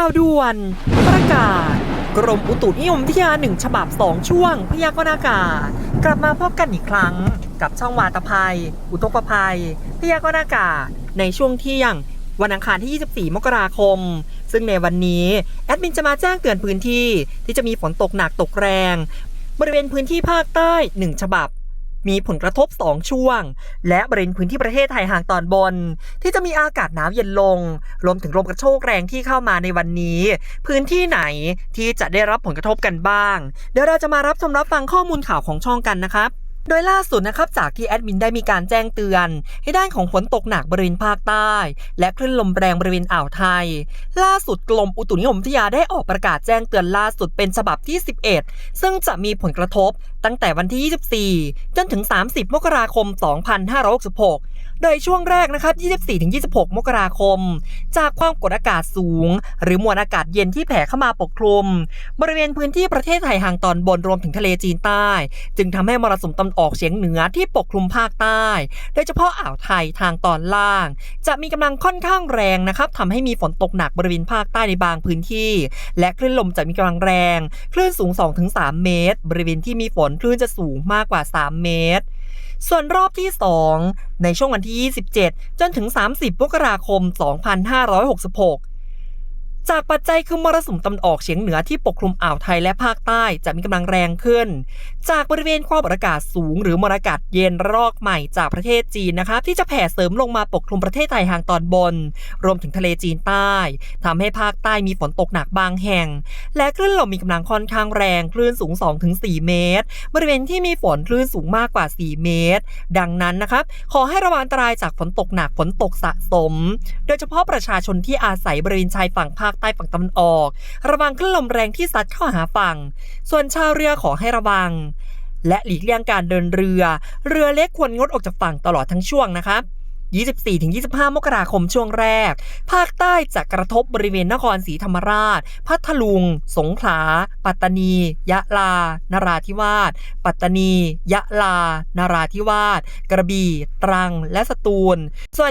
ข่าวด่วน ประกาศ กรมอุตุนิยมวิทยาหนึ่งฉบับ 2 ช่วง พยากรณ์อากาศ กลับมาพบกันอีกครั้ง กับช่องวาตภัย อุทกภัย พยากรณ์อากาศ ในช่วงเที่ยง วันอังคารที่ 24 มกราคม ซึ่งในวันนี้ แอดมินจะมาแจ้งเตือนพื้นที่ ที่จะมีฝนตกหนักตกแรง บริเวณพื้นที่ภาคใต้ 1 ฉบับ มีผลกระทบ 2 ช่วง และบริเวณพื้นที่ประเทศไทยห่างตอนบน ที่จะมีอากาศหนาวเย็นลง รวมถึงลมกระโชกแรงที่เข้ามาในวันนี้ พื้นที่ไหนที่จะได้รับผลกระทบกันบ้าง เดี๋ยวเราจะมารับชมรับฟังข้อมูลข่าวของช่องกันนะครับ โดยล่าสุดนะครับจากที่แอดมินได้มีการแจ้งเตือน ให้ด้านของฝนตกหนักบริเวณภาคใต้ และคลื่นลมแรงบริเวณอ่าวไทย ล่าสุดกรมอุตุนิยมวิทยาได้ออกประกาศแจ้งเตือนล่าสุดเป็นฉบับที่ 11 ซึ่งจะมีผลกระทบตั้งแต่วันที่ 24 จนถึง 30 มกราคม 2566 โดยช่วงแรกนะครับ 24-26 มกราคม จากความกดอากาศสูง หรือมวลอากาศเย็นที่แผ่เข้ามาปกคลุม บริเวณพื้นที่ประเทศไทยห่างตอนบนรวมถึงทะเลจีนใต้ จึงทำให้มรสุมตะวันออกเฉียงเหนือที่ปกคลุมภาคใต้ โดยเฉพาะอ่าวไทยทางตอนล่าง จะมีกำลังค่อนข้างแรงนะครับทำให้มีฝนตกหนักบริเวณภาคใต้ในบางพื้นที่ และคลื่นลมจะมีกำลังแรง คลื่นสูง 2-3 เมตร บริเวณที่มีฝนคลื่นจะสูงมากกว่า 3 เมตร ส่วนรอบที่ 2 ในช่วงวันที่ 27 จนถึง 30มกราคม 2566 จากปัจจัยคือมรสุมตะวันออกเฉียงเหนือที่ปกคลุมอ่าวไทยและภาคใต้จะมีกำลังแรงขึ้น จากบริเวณความกดอากาศสูง หรือมวลอากาศเย็นรอกใหม่จากประเทศจีนนะครับที่จะแผ่เสริมลงมาปกคลุมประเทศไทยทางตอนบน รวมถึงทะเลจีนใต้ทำให้ภาคใต้มีฝนตกหนักบางแห่ง และคลื่นลมมีกำลังค่อนข้างแรงคลื่นสูง 2-4 เมตร บริเวณที่มีฝนคลื่นสูงมากกว่า 4 เมตร ดังนั้นนะครับขอให้ระวังอันตรายจากฝนตกหนักฝนตกสะสม โดยเฉพาะประชาชนที่อาศัยบริเวณชายฝั่งภาคใต้ฝั่งตะวันออก ระวังคลื่นลมแรงที่ซัดเข้าหาฝั่ง ส่วนชาวเรือขอให้ระวัง และหลีกเลี่ยงการเดินเรือ เรือเล็กควรงดออกจากฝั่งตลอดทั้งช่วงนะครับ 24-25 มกราคมช่วงแรก ภาคใต้จะกระทบบริเวณนครศรีธรรมราช พัทลุง สงขลา ปัตตานี ยะลา นราธิวาส ปัตตานี ยะลา นราธิวาส กระบี่ ตรัง และสตูล ส่วน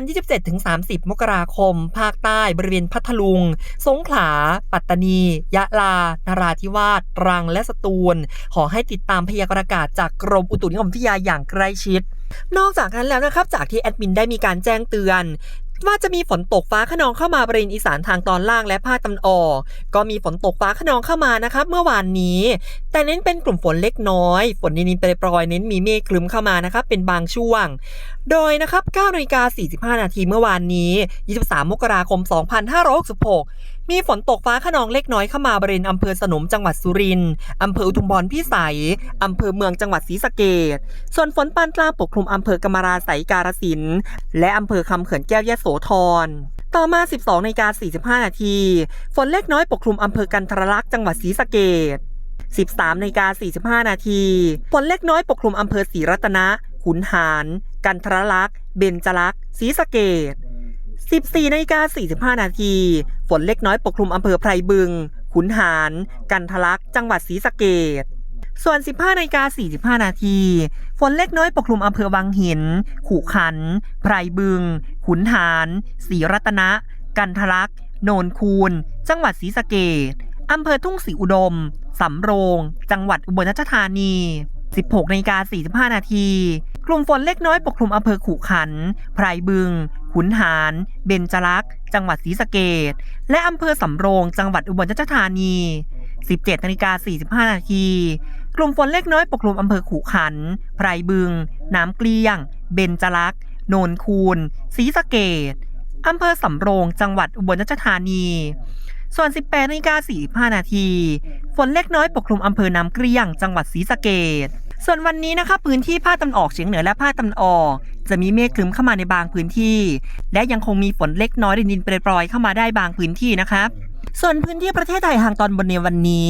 27-30 มกราคม ภาคใต้บริเวณพัทลุง สงขลา ปัตตานี ยะลา นราธิวาส ตรัง และสตูล ขอให้ติดตามพยากรณ์อากาศจากกรมอุตุนิยมวิทยาอย่างใกล้ชิด นอกจากนั้นแล้วนะครับ จากที่แอดมินได้มีการแจ้งเตือนว่าจะมีฝนตกฟ้าขนองเข้ามาบริเวณอีสานทางตอนล่างและภาคตะวันออก ก็มีฝนตกฟ้าขนองเข้ามานะครับ เมื่อวานนี้ แต่เน้นเป็นกลุ่มฝนเล็กน้อย ฝนนินๆปรอยๆเน้นมีเมฆคลึ้มเข้ามานะครับ เป็นบางช่วง โดยนะครับ9นาฬิกา45 นาทีเมื่อวานนี้ 23 มกราคม 2566 มีฝนตกฟ้าขนองเล็กน้อยเข้ามาบริเวณอำเภอสนมจังหวัดสุรินทร์อำเภออุทุมพรพิสัยอำเภอเมืองจังหวัดศรีสะเกษส่วนฝนปานกลางปกคลุมอำเภอกำมะราไสการสินธุ์และอำเภอคำเขื่อนแก้วยโสธรต่อมา 12นาฬิกา45 นาที ฝนเล็กน้อยปกคลุมอำเภอกันทรลักษณ์จังหวัดศรีสะเกษ13นาฬิกา45 นาที ฝนเล็กน้อยปกคลุมอำเภอศรีรัตนะ ขุนหาร กันทรลักษณ์ เบญจลักษณ์ศรีสะเกษ 14นาฬิกา45 นาที ฝนเล็กน้อยปกคลุมอำเภอไพรบึง ขุนหาร กันทะลัก จังหวัดศรีสะเกษส่วน 15นาฬิกา45 นาที ฝนเล็กน้อยปกคลุมอำเภอวังหิน ขู่ขัน ไพรบึง ขุนหารศรีรัตนะ กันทะลัก โนนคูน จังหวัดศรีสะเกษอำเภอทุ่งศรีอุดม สำโรง จังหวัดอุบลราชธานี 16นาฬิกา45 นาที กลุ่มฝนเล็กน้อยปกคลุมอำเภอขู่ขัน ไพรบึง ขุนหาร เบญจลักษ์จังหวัดศรีสะเกษและอำเภอสำโรง จังหวัดอุบลราชธานี 17นาฬิกา45 นาที กลุ่มฝนเล็กน้อยปกคลุมอำเภอขู่ขัน ไพรบึง น้ำเกลี้ยง เบญจลักษ์โนนคูนศรีสะเกษอำเภอสำโรง จังหวัดอุบลราชธานี ส่วน 18นาฬิกา45 นาที ฝนเล็กน้อยปกคลุมอำเภอน้ำเกลี้ยง จังหวัดศรีสะเกดส่วนวันนี้นะคะพื้นที่ภาคตะวันออกเฉียงเหนือและภาคตะวันออก จะมีเมฆคลึ้มเข้ามาในบางพื้นที่ และยังคงมีฝนเล็กน้อยดินเปรอยๆเข้ามาได้บางพื้นที่นะครับ ส่วนพื้นที่ประเทศไทยทางตอนบนในวันนี้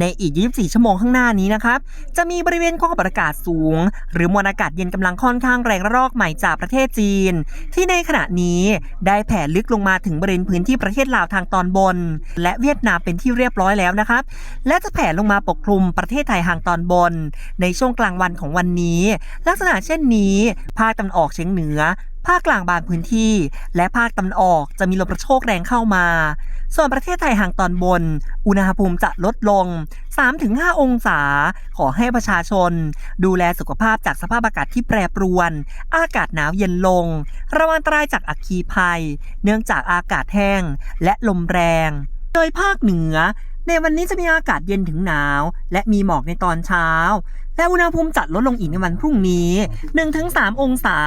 ในอีก 24 ชั่วโมงข้างหน้านี้นะครับ จะมีบริเวณความกดอากาศสูง หรือมวลอากาศเย็นกำลังค่อนข้างแรงระลอกใหม่จากประเทศจีน ที่ในขณะนี้ได้แผ่ลึกลงมาถึงบริเวณพื้นที่ประเทศลาวทางตอนบน และเวียดนามเป็นที่เรียบร้อยแล้วนะครับ และจะแผ่ลงมาปกคลุมประเทศไทยทางตอนบน ในช่วงกลางวันของวันนี้ ลักษณะเช่นนี้ ภาคตะวันออกเฉียงเหนือ ภาคกลางบางพื้นที่ และภาคตะวันออกจะมีลมกระโชกแรงเข้ามา ส่วนประเทศไทยห่างตอนบน อุณหภูมิจะลดลง 3-5 องศา ขอให้ประชาชน ดูแลสุขภาพจากสภาพอากาศที่แปรปรวน อากาศหนาวเย็นลง ระวังอันตรายจากอัคคีภัย เนื่องจากอากาศแห้งและลมแรง โดยภาคเหนือ ในวันนี้จะมีอากาศเย็นถึงหนาว และมีหมอกในตอนเช้า และอุณหภูมิจะลดลงอีกในวันพรุ่งนี้ 1-3 องศา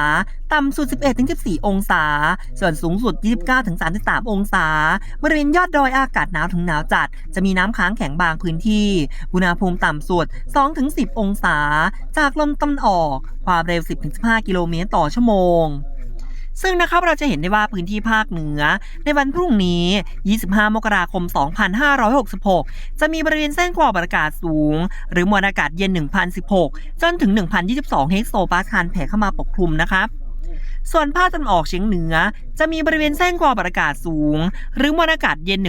ต่ำสุด 11-14 องศา ส่วนสูงสุด 29-33 องศา บริเวณยอดดอยอากาศหนาวถึงหนาวจัด จะมีน้ำค้างแข็งบางพื้นที่ อุณหภูมิต่ำสุด 2-10 องศา จากลมตะวันออก ความเร็ว 10-15 กิโลเมตรต่อชั่วโมง ซึ่งนะครับเราจะเห็นได้ว่าพื้นที่ภาคเหนือ ในวันพรุ่งนี้ 25 มกราคม 2566 จะมีบริเวณเส้นความอากาศสูง หรือมวลอากาศเย็น 1016 จนถึง 1022 เฮกโซปาสคาลแผ่เข้ามาปกคลุมนะครับ ส่วนภาคตะวันออกเฉียงเหนือ จะมีบริเวณเส้นความกดอากาศสูง หรือมวลอากาศเย็น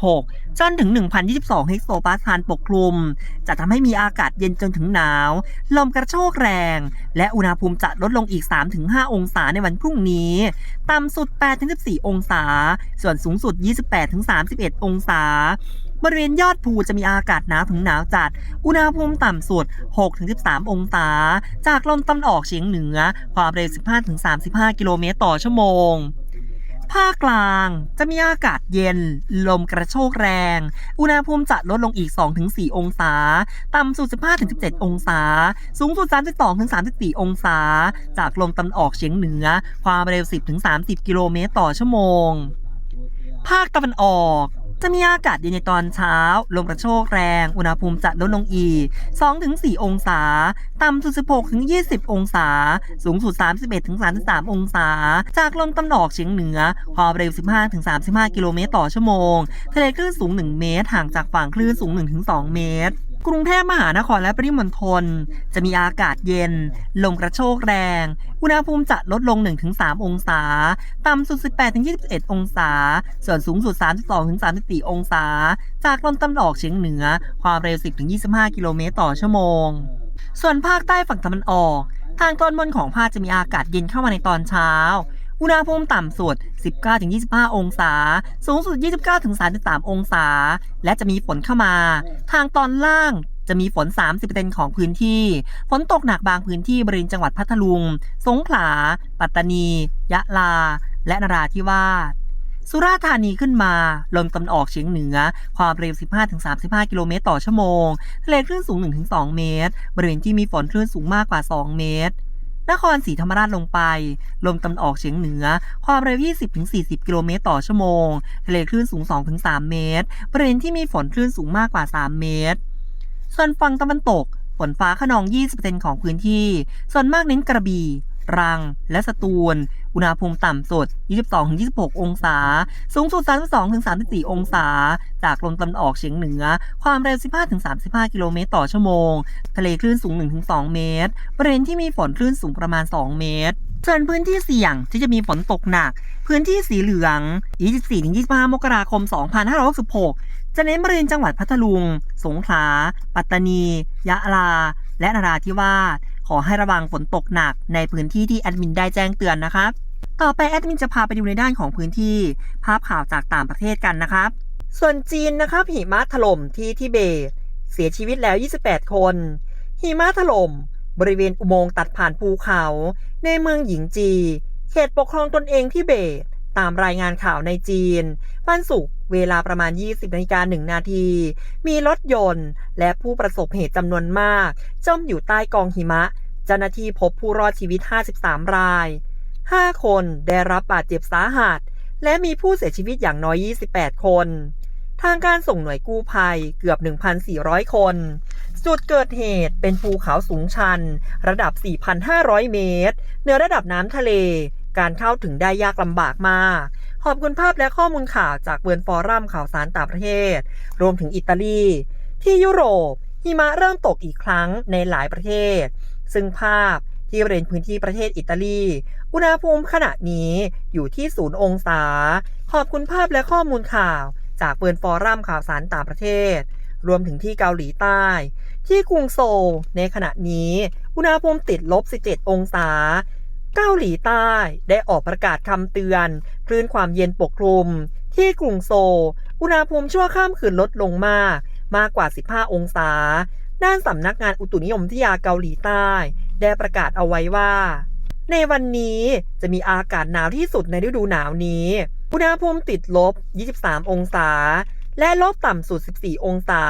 1016 จนถึง 1022 เฮกโซปาสคาลปกคลุม จะทำให้มีอากาศเย็นจนถึงหนาว ลมกระโชกแรง และอุณหภูมิจะลดลงอีก 3-5 องศาในวันพรุ่งนี้ ต่ำสุด 8-14 องศา ส่วนสูงสุด 28-31 องศา บริเวณยอดภูจะมีอากาศหนาวถึงหนาวจัด อุณหภูมิต่ำสุด 6-13 องศา จากลมตะวันออกเฉียงเหนือ ความเร็ว 15-35 กิโลเมตรต่อชั่วโมงภาคกลางจะมีอากาศเย็น ลมกระโชกแรง อุณหภูมิจะลดลงอีก 2-4 องศา ต่ำสุด 15-17 องศา สูงสุด 32-34 องศา จากลมตะวันออกเฉียงเหนือ ความเร็ว 10-30 กิโลเมตรต่อชั่วโมง ภาคตะวันออก จะมีอากาศเย็นในตอนเช้า ลมกระโชกแรง อุณหภูมิจะลดลงอีก 2-4 องศา ต่ำสุด 16-20 องศา สูงสุด 31-33 องศา จากลมตะวันอกเฉียงเหนือ ความเร็ว 15-35 กิโลเมตรต่อชั่วโมง ทะเลคลื่นสูง 1 เมตร ห่างจากฝั่งคลื่นสูง 1-2 เมตรกรุงเทพมหานครและปริมณฑลจะมีอากาศเย็น ลมกระโชกแรง อุณหภูมิจะลดลง 1-3 องศา ต่ำสุด 18-21 องศา ส่วนสูงสุด32-34องศา จากลมตะวันออกเฉียงเหนือ ความเร็ว 10-25 กิโลเมตรต่อชั่วโมง ส่วนภาคใต้ฝั่งตะวันออก ทางตอนบนของภาคจะมีอากาศเย็นเข้ามาในตอนเช้า อุณหภูมิต่ำสุด 19-25 องศา สูงสุด 29-33 องศา และจะมีฝนเข้ามา ทางตอนล่างจะมีฝน 30%ของพื้นที่ ฝนตกหนักบางพื้นที่บริเวณจังหวัดพัทลุง สงขลา ปัตตานี ยะลา และนราธิวาส สุราษฎร์ธานีขึ้นมา ลมตะวันออกเฉียงเหนือ ความเร็ว 15-35 กิโลเมตรต่อชั่วโมง ทะเลคลื่นสูง 1-2 เมตร บริเวณที่มีฝนคลื่นสูงมากกว่า 2 เมตร นครศรีธรรมราชลงไป ลมตะวันออกเฉียงเหนือ ความเร็ว 20-40 กิโลเมตรต่อชั่วโมง ทะเลคลื่นสูง 2-3 เมตร บริเวณที่มีฝนคลื่นสูงมากกว่า 3 เมตร ส่วนฝั่งตะวันตก ฝนฟ้าขนอง 20%ของพื้นที่ ส่วนมากเน้นกระบี่ รัง และสตูล อุณหภูมิต่ำสุด 22-26 องศา สูงสุด 32-34 องศา จากลมตะวันออกเฉียงเหนือ ความเร็ว 15-35 กิโลเมตรต่อชั่วโมง ทะเลคลื่นสูง 1-2 เมตร บริเวณที่มีฝนคลื่นสูงประมาณ 2 เมตรส่วนพื้นที่เสี่ยงที่จะมีฝนตกหนัก พื้นที่สีเหลือง 24-25 มกราคม 2566 จะเน้นบริเวณจังหวัดพัทลุง สงขลา ปัตตานี ยะลา และนราธิวาส ขอให้ระวังฝนตกหนักในพื้นที่ที่แอดมินได้แจ้งเตือนนะครับ ต่อไปแอดมินจะพาไปดูในด้านของพื้นที่ ภาพข่าวจากต่างประเทศกันนะครับ ส่วนจีนนะครับหิมะถล่มที่ทิเบต เสียชีวิตแล้ว 28 คนหิมะถล่มบริเวณอุโมงค์ตัดผ่านภูเขา ในเมืองหญิงจี เขตปกครองตนเองทิเบต ตามรายงานข่าวในจีน วันศุกร์เวลาประมาณ 20นาฬิกา1นาที มีรถยนต์ และผู้ประสบเหตุจำนวนมาก จมอยู่ใต้กองหิมะ เจ้าหน้าที่พบผู้รอดชีวิต 53 ราย 5 คนได้รับบาดเจ็บสาหัส และมีผู้เสียชีวิตอย่างน้อย 28 คน ทางการส่งหน่วยกู้ภัยเกือบ 1,400 คน จุดเกิดเหตุเป็นภูเขาสูงชัน ระดับ 4,500 เมตรเหนือระดับน้ำทะเล การเข้าถึงได้ยากลำบากมาก ขอบคุณภาพและข้อมูลข่าวจากเบือนฟอรัมข่าวสารต่างประเทศ รวมถึงอิตาลี ที่ยุโรปหิมะเริ่มตกอีกครั้งในหลายประเทศ ซึ่งภาพที่บริเวณพื้นที่ประเทศอิตาลี อุณหภูมิขณะนี้อยู่ที่ศูนย์องศา ขอบคุณภาพและข้อมูลข่าวจากเปินฟอรัมข่าวสารต่างประเทศ รวมถึงที่เกาหลีใต้ ที่กรุงโซลในขณะนี้ อุณหภูมิติดลบ 17 องศา เกาหลีใต้ได้ออกประกาศคำเตือนคลื่นความเย็นปกคลุม ที่กรุงโซลอุณหภูมิชั่วข้ามคืนลดลงมาก มากกว่า 15 องศา ด้านสำนักงานอุตุนิยมวิทยาเกาหลีใต้ ได้ประกาศเอาไว้ว่า ในวันนี้จะมีอากาศหนาวที่สุดในฤดูหนาวนี้ อุณหภูมิติดลบ 23 องศา และลบต่ำสุด 14 องศา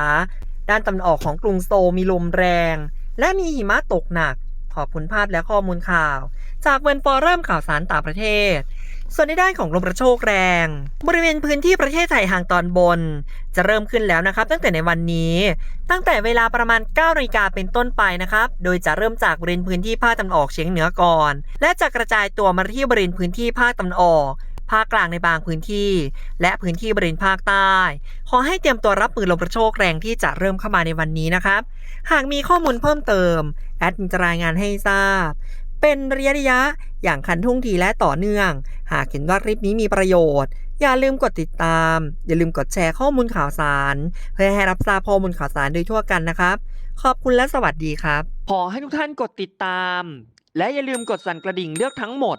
ด้านตะวันออกของกรุงโซลมีลมแรง และมีหิมะตกหนัก ขอบคุณภาพและข้อมูลข่าว จากเวนฟอรัมข่าวสารต่างประเทศ ส่วนในด้านของลมกระโชกแรง บริเวณพื้นที่ประเทศไทยห่างตอนบน จะเริ่มขึ้นแล้วนะครับ ตั้งแต่ในวันนี้ ตั้งแต่เวลาประมาณ9นาฬิกาเป็นต้นไปนะครับ โดยจะเริ่มจากบริเวณพื้นที่ภาคตะวันออกเฉียงเหนือก่อน และจะกระจายตัวมาที่บริเวณพื้นที่ภาคตะวันออก ภาคกลางในบางพื้นที่ และพื้นที่บริเวณภาคใต้ ขอให้เตรียมตัวรับมือลมกระโชกแรงที่จะเริ่มเข้ามาในวันนี้นะครับ หากมีข้อมูลเพิ่มเติม แอดมินจะรายงานให้ทราบ เป็นระยะระยะ อย่างคันทุ่งทีและต่อเนื่อง หากเห็นว่าคลิปนี้มีประโยชน์ อย่าลืมกดติดตาม อย่าลืมกดแชร์ข้อมูลข่าวสาร เพื่อให้รับทราบข้อมูลข่าวสารโดยทั่วกันนะครับ ขอบคุณและสวัสดีครับ ขอให้ทุกท่านกดติดตาม และอย่าลืมกดสั่นกระดิ่งเลือกทั้งหมด